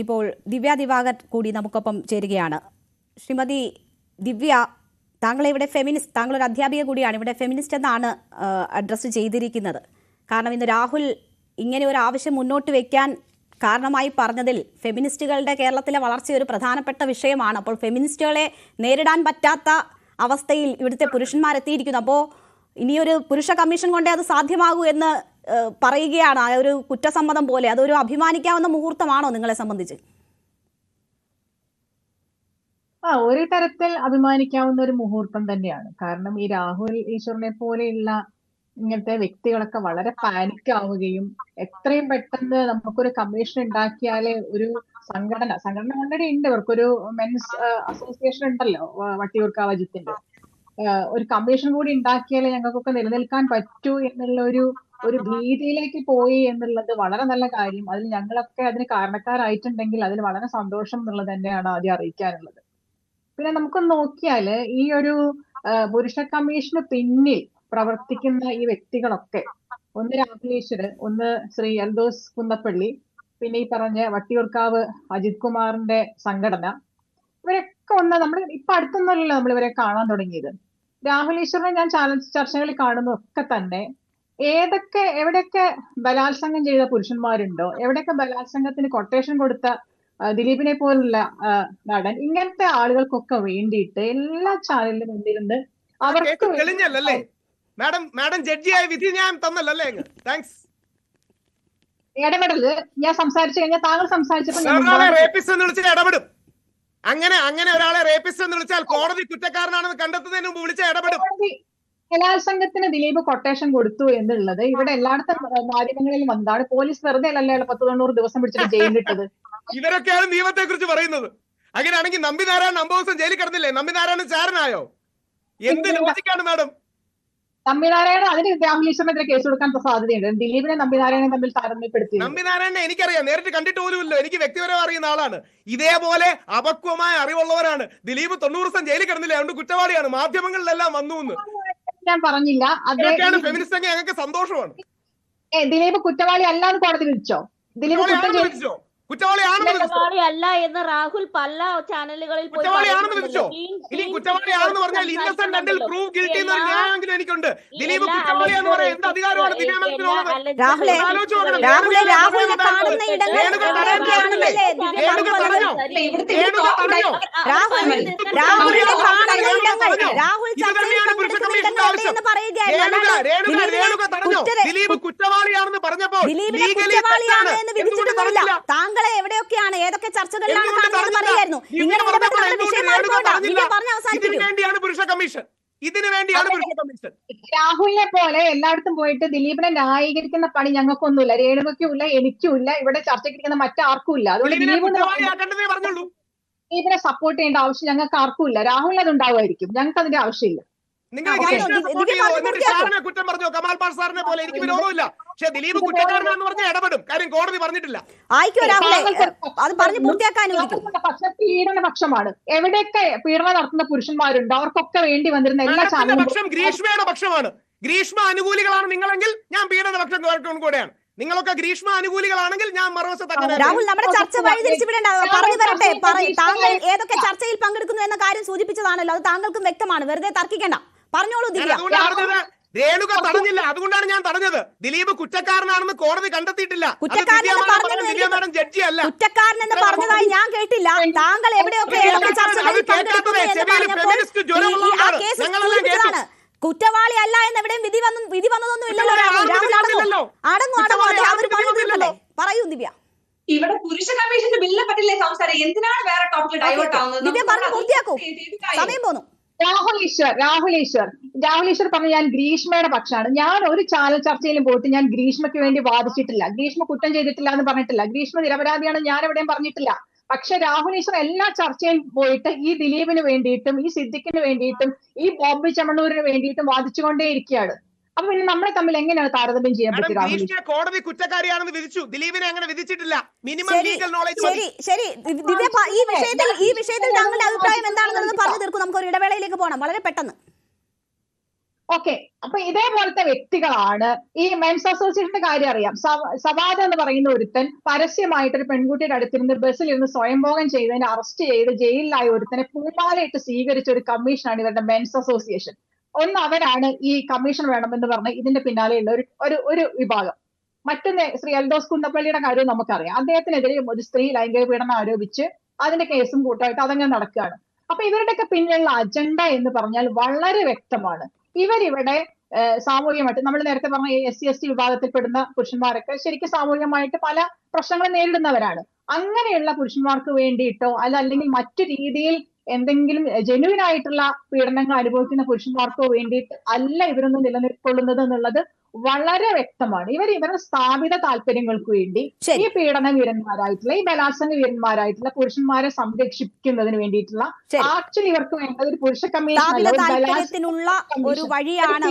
ഇപ്പോൾ ദിവ്യ ദിവാകർ കൂടി നമുക്കൊപ്പം ചേരുകയാണ്. ശ്രീമതി ദിവ്യ താങ്കൾ ഇവിടെ ഫെമിനിസ്റ്റ് താങ്കൾ ഒരു അധ്യാപിക കൂടിയാണ്. ഇവിടെ ഫെമിനിസ്റ്റ് എന്നാണ് അഡ്രസ്സ് ചെയ്തിരിക്കുന്നത്. കാരണം ഇന്ന് രാഹുൽ ഇങ്ങനെ ഒരു ആവശ്യം മുന്നോട്ട് വയ്ക്കാൻ കാരണമായി പറഞ്ഞതിൽ ഫെമിനിസ്റ്റുകളുടെ കേരളത്തിലെ വളർച്ച ഒരു പ്രധാനപ്പെട്ട വിഷയമാണ്. അപ്പോൾ ഫെമിനിസ്റ്റുകളെ നേരിടാൻ പറ്റാത്ത അവസ്ഥയിൽ ഇവിടുത്തെ പുരുഷന്മാരെത്തിയിരിക്കുന്നു. അപ്പോൾ ഇനിയൊരു പുരുഷ കമ്മീഷൻ കൊണ്ടേ അത് സാധ്യമാകൂ എന്ന് പറയുകയാണ്. ആ ഒരു കുറ്റസമ്മതം പോലെ. അതൊരു അഭിമാനിക്കാവുന്ന മുഹൂർത്തമാണോ നിങ്ങളെ സംബന്ധിച്ച്? ആ ഒരു തരത്തിൽ അഭിമാനിക്കാവുന്ന ഒരു മുഹൂർത്തം തന്നെയാണ്. കാരണം ഈ രാഹുൽ ഈശ്വറിനെ പോലെയുള്ള ഇങ്ങനത്തെ വ്യക്തികളൊക്കെ വളരെ പാനിക് ആവുകയും എത്രയും പെട്ടെന്ന് നമുക്കൊരു കമ്മീഷൻ ഉണ്ടാക്കിയാലേ ഒരു സംഘടന സംഘടന ഓൾറെഡി ഉണ്ട്. ഇവർക്കൊരു മെൻസ് അസോസിയേഷൻ ഉണ്ടല്ലോ വട്ടിയൂർക്കാവ് ഒരു കമ്മീഷൻ കൂടി ഉണ്ടാക്കിയാലേ ഞങ്ങൾക്കൊക്കെ നിലനിൽക്കാൻ പറ്റൂ എന്നുള്ള ഒരു ഒരു ഭീതിയിലേക്ക് പോയി എന്നുള്ളത് വളരെ നല്ല കാര്യം. അതിൽ ഞങ്ങളൊക്കെ അതിന് കാരണക്കാരായിട്ടുണ്ടെങ്കിൽ അതിൽ വളരെ സന്തോഷം എന്നുള്ളത് തന്നെയാണ് ആദ്യം അറിയിക്കാനുള്ളത്. പിന്നെ നമുക്ക് നോക്കിയാൽ ഈ ഒരു പുരുഷ കമ്മീഷന് പിന്നിൽ പ്രവർത്തിക്കുന്ന ഈ വ്യക്തികളൊക്കെ ഒന്ന് രാഹുലേശ്വര് ഒന്ന് ശ്രീ എൽദോസ് കുന്നപ്പള്ളി പിന്നെ ഈ പറഞ്ഞ വട്ടിയൂർക്കാവ് അജിത് കുമാറിന്റെ സംഘടന ഇവരൊക്കെ ഒന്ന് നമ്മൾ ഇപ്പൊ അടുത്തൊന്നുമല്ലല്ലോ നമ്മൾ ഇവരെ കാണാൻ തുടങ്ങിയത്. രാഹുൽ ഈശ്വറിനെ ഞാൻ ചാനൽ ചർച്ചകളിൽ കാണുന്നതൊക്കെ തന്നെ ഏതൊക്കെ എവിടെയൊക്കെ ബലാത്സംഗം ചെയ്ത പുരുഷന്മാരുണ്ടോ? എവിടെയൊക്കെ ബലാത്സംഗത്തിന് കൊട്ടേഷൻ കൊടുത്ത ദിലീപിനെ പോലുള്ള നടൻ? ഇങ്ങനത്തെ ആളുകൾക്കൊക്കെ വേണ്ടിയിട്ട് എല്ലാ ചാനലിലും എന്തിരുന്ന് അവർക്ക് തെളിഞ്ഞല്ലേ മാഡം മാഡം ജഡ്ജിയായ വിധി ഞാൻ തന്നല്ലേ താങ്ക്സ്. ഇടപെടൽ ഞാൻ സംസാരിച്ചു കഴിഞ്ഞാൽ താങ്കൾ സംസാരിച്ചപ്പോൾ ഇടപെടും. അങ്ങനെ അങ്ങനെ ഒരാളെ റേപ്പിസ്റ്റ് എന്ന് വിളിച്ചാൽ കോടതി കുറ്റക്കാരനാണെന്ന് കണ്ടെത്തുന്നതിന് മുമ്പ് വിളിച്ച ഇടപെടും. ബലാത്സംഗത്തിന് ദിലീപ് കൊട്ടേഷൻ കൊടുത്തു എന്നുള്ളത്. ഇവിടെ എല്ലായിടത്തും മാധ്യമങ്ങളിലും വന്നതാണ്. പോലീസ് വെറുതെ അല്ലല്ലോ പത്ത് തൊണ്ണൂറ് ദിവസം പിടിച്ചിട്ട് ജയിലിലിട്ടത് ഇവരൊക്കെയാണ് നിയമത്തെ കുറിച്ച് പറയുന്നത്. അങ്ങനെയാണെങ്കിൽ നമ്പിനാരായണൻ അമ്പത് ദിവസം ജയിലിൽ കിടന്നില്ലേ? നമ്പിനാരായണൻ ചാരനായോ? എന്ത് ലോജിക്കാണ് മാഡം നമ്പിനാരായണൻ അതിന് രാഹുൽ കേസ് കൊടുക്കാൻ സാധ്യതയുണ്ട്. ദിലീപിനെ നമ്പിനാരായണൻ തമ്മിൽ താരതമ്യപ്പെടുത്തി. നമ്പിനാരായണനെ എനിക്കറിയാം. നേരിട്ട് കണ്ടിട്ട് പോലുമില്ലോ എനിക്ക് വ്യക്തിപരം അറിയുന്ന ആളാണ്. ഇതേപോലെ അപക്വമായ അറിവുള്ളവരാണ്. ദിലീപ് തൊണ്ണൂറ് ദിവസം ജയിലിൽ കിടന്നില്ല? അതുകൊണ്ട് കുറ്റവാളിയാണ്. മാധ്യമങ്ങളിലെല്ലാം വന്നു എന്ന്. ഞാൻ പറഞ്ഞില്ല. അദ്ദേഹം സന്തോഷമാണ്. ദിലീപ് കുറ്റവാളി അല്ലാന്ന് കോടതി വിധിച്ചോ? ദിലീപ് കുറ്റം ചെയ്തു കുറ്റവാളിയാണെന്ന് എന്ന് രാഹുൽ പല ചാനലുകളിൽ പോയി കുറ്റവാളിയാണെന്ന്. വിധിച്ചോ? ഇനി കുറ്റവാളിയാണെന്ന് പറഞ്ഞാൽ ഇന്നസെന്റ് അണ്ടിൽ. പ്രൂവ് ഗിൽറ്റി എന്ന് ന്യായമെങ്കിലും എനിക്കുണ്ട്. ദിലീപ് എല്ലാ കുറ്റവാളിയാന്ന് പറയാൻ എന്ത് അധികാരമാണ് ദിലീപ് കുറ്റവാളിയാണെന്ന് പറഞ്ഞപ്പോ ലീഗലി തെറ്റാണ്. എന്തുകൊണ്ട്? താങ്കളെ എവിടെയൊക്കെയാണ്? ഏതൊക്കെ ചർച്ചകളിലാണ് കാണുന്നത് ഇങ്ങനെ വിഷയം പറഞ്ഞ് അവസാനിപ്പിക്കും. വേണ്ടിയാണ് പുരുഷ കമ്മീഷൻ. ഇതിനു വേണ്ടിയാണ് പുരുഷ കമ്മീഷൻ. രാഹുലിനെ പോലെ എല്ലായിടത്തും പോയിട്ട് ദിലീപിനെ ന്യായീകരിക്കുന്ന പണി ഞങ്ങൾക്കൊന്നുമില്ല. രേണുകയ്ക്കും ഇല്ല എനിക്കും ഇല്ല ഇവിടെ ചർച്ചയ്ക്കിരിക്കുന്ന മറ്റാർക്കും ഇല്ല അതുകൊണ്ട് ദിലീപിനെ സപ്പോർട്ട് ചെയ്യേണ്ട ആവശ്യം ഞങ്ങൾക്ക് ആർക്കും ഇല്ല രാഹുലിന് അത് ഉണ്ടാവുമായിരിക്കും ഞങ്ങൾക്ക് അതിന്റെ ആവശ്യമില്ല. നിങ്ങൾ കുറ്റം പറഞ്ഞോ? കമാൽ പാഷ സാറിനെ പോലെ എനിക്ക് വിരോധമില്ല. പക്ഷെ ദിലീപ് കുറ്റക്കാരനാന്ന് പറഞ്ഞാൽ ഇടപെടും. കാര്യം കോടതി പറഞ്ഞിട്ടില്ല. എവിടെയൊക്കെ പീഡനം നടത്തുന്ന പുരുഷന്മാരുണ്ട് അവർക്കൊക്കെ വേണ്ടി വന്നിരുന്ന എല്ലാ ചാനലും പക്ഷം ഗ്രീഷ്മയുടെ പക്ഷമാണ്. ഗ്രീഷ്മ അനുകൂലികളാണ് നിങ്ങളെങ്കിൽ ഞാൻ പീഡന പക്ഷം കേൾക്കും കൂടെയാണ്. നിങ്ങളൊക്കെ ഗ്രീഷ്മ അനുകൂലികളാണെങ്കിൽ ഞാൻ മറുവശത്ത് രാഹുൽ നമ്മുടെ ചർച്ച വഴിതിരിച്ചു വിടേണ്ട. പറഞ്ഞു വരട്ടെ താങ്കൾ ഏതൊക്കെ ചർച്ചയിൽ പങ്കെടുക്കുന്നു എന്ന കാര്യം സൂചിപ്പിച്ചതാണല്ലോ. അത് താങ്കൾക്കും വ്യക്തമാണ്. വെറുതെ തർക്കിക്കണ്ട. പറഞ്ഞോളൂ ദിവ്യ. രേണുക തടഞ്ഞില്ല അതുകൊണ്ടാണ് ഞാൻ തടഞ്ഞത്. ദിലീപ് കുറ്റക്കാരനാണെന്ന് കോടതി കണ്ടെത്തിയിട്ടില്ല. മാഡം ജഡ്ജി അല്ല. കുറ്റക്കാരനെന്ന് പറഞ്ഞതായി ഞാൻ കേട്ടില്ല. താങ്കൾ എവിടെയൊക്കെ കുറ്റവാളി അല്ല എന്ന് എവിടെയും വിധി വന്നു വിധി വന്നതൊന്നും ഇല്ലല്ലോ അടങ്ങു. അടങ്ങും. പറയൂ ദിവ്യ. ഇവിടെ പുരുഷ കമ്മീഷന്റെ ബില്ലിനെ പറ്റില്ലേ സംസാരം എന്തിനാണ് വേറെ ടോപ്പിക് ഡൈവേർട്ട് ആവുന്നത്. സമയം പോന്നു. രാഹുൽ ഈശ്വർ രാഹുൽ ഈശ്വർ രാഹുൽ ഈശ്വർ പറഞ്ഞു ഞാൻ ഗ്രീഷ്മയുടെ പക്ഷമാണ്. ഞാൻ ഒരു ചാനൽ ചർച്ചയിലും പോയിട്ട് ഞാൻ ഗ്രീഷ്മയ്ക്ക് വേണ്ടി വാദിച്ചിട്ടില്ല. ഗ്രീഷ്മ കുറ്റം ചെയ്തിട്ടില്ല എന്ന് പറഞ്ഞിട്ടില്ല. ഗ്രീഷ്മ നിരപരാധിയാണ് ഞാൻ എവിടെയും പറഞ്ഞിട്ടില്ല. പക്ഷെ രാഹുൽ ഈശ്വർ എല്ലാ ചർച്ചയും പോയിട്ട് ഈ ദിലീപിന് വേണ്ടിയിട്ടും ഈ സിദ്ദിഖിന് വേണ്ടിയിട്ടും ഈ ബോബി ചെമ്മണ്ണൂരിന് വേണ്ടിയിട്ടും വാദിച്ചുകൊണ്ടേ ഇരിക്കുകയാണ് അപ്പൊ പിന്നെ നമ്മളെ തമ്മിൽ എങ്ങനെയാണ് താരതമ്യം ചെയ്യാൻ മാഡം പറ്റും രാഹുൽ കോടതി കുറ്റക്കാരിയാണെന്ന് വിധിച്ചു. ദിലീപിനെ അങ്ങനെ വിധിച്ചിട്ടില്ല. മിനിമം ലീഗൽ നോളേജ് ശരി ശരി. ഈ വിഷയത്തിൽ ഈ വിഷയത്തിൽ താങ്കളുടെ അഭിപ്രായം എന്താണെന്ന് പറഞ്ഞു തീർക്കും. നമുക്ക് ഒരു ഇടവേളയിലേക്ക് പോകണം വളരെ പെട്ടെന്ന്. ഓക്കെ. അപ്പൊ ഇതേപോലത്തെ വ്യക്തികളാണ് ഈ മെൻസ് അസോസിയേഷന്റെ കാര്യം അറിയാം. സവാദ എന്ന് പറയുന്ന ഒരുത്തൻ പരസ്യമായിട്ട് ഒരു പെൺകുട്ടിയുടെ അടുത്തിരുന്ന് ബസ്സിൽ ഇരുന്ന് സ്വയംഭോഗം ചെയ്തതിന് അറസ്റ്റ് ചെയ്ത് ജയിലിലായ ഒരുത്തനെ പൂമാലയിട്ട് സ്വീകരിച്ച ഒരു കമ്മീഷനാണ് ഇവരുടെ മെൻസ് അസോസിയേഷൻ. ഒന്ന് അവരാണ് ഈ കമ്മീഷൻ വേണമെന്ന് പറഞ്ഞ് ഇതിന്റെ പിന്നാലെയുള്ള ഒരു ഒരു ഒരു വിഭാഗം. മറ്റൊന്ന് ശ്രീ എൽദോസ് കുന്നപ്പള്ളിയുടെ കാര്യം നമുക്കറിയാം. അദ്ദേഹത്തിനെതിരെ ഒരു സ്ത്രീ ലൈംഗിക പീഡനം ആരോപിച്ച് അതിന്റെ കേസും കൂട്ടായിട്ട് അതങ്ങനെ നടക്കുകയാണ്. അപ്പൊ ഇവരുടെയൊക്കെ പിന്നിലുള്ള അജണ്ട എന്ന് പറഞ്ഞാൽ വളരെ വ്യക്തമാണ്. ഇവരിവിടെ സാമൂഹികമായിട്ട് നമ്മൾ നേരത്തെ പറഞ്ഞ എസ് സി എസ് ടി വിഭാഗത്തിൽപ്പെടുന്ന പുരുഷന്മാരൊക്കെ ശരിക്കും സാമൂഹികമായിട്ട് പല പ്രശ്നങ്ങൾ നേരിടുന്നവരാണ്. അങ്ങനെയുള്ള പുരുഷന്മാർക്ക് വേണ്ടിയിട്ടോ അല്ല അല്ലെങ്കിൽ മറ്റു രീതിയിൽ എന്തെങ്കിലും ജെനുവിൻ ആയിട്ടുള്ള പീഡനങ്ങൾ അനുഭവിക്കുന്ന പുരുഷന്മാർക്കോ വേണ്ടിയിട്ട് അല്ല ഇവരൊന്നും നിലനിൽക്കൊള്ളുന്നത് എന്നുള്ളത് വളരെ വ്യക്തമാണ്. ഇവർ ഇവരുടെ സ്ഥാപിത താല്പര്യങ്ങൾക്ക് വേണ്ടി ഈ പീഡന വീരന്മാരായിട്ടുള്ള ഈ ബലാത്സംഗ വീരന്മാരായിട്ടുള്ള പുരുഷന്മാരെ സംരക്ഷിക്കുന്നതിന് വേണ്ടിയിട്ടുള്ള. ആക്ച്വലി ഇവർക്ക് വേണ്ടത് ഒരു പുരുഷ കമ്മീഷൻ ഒരു വഴിയാണ്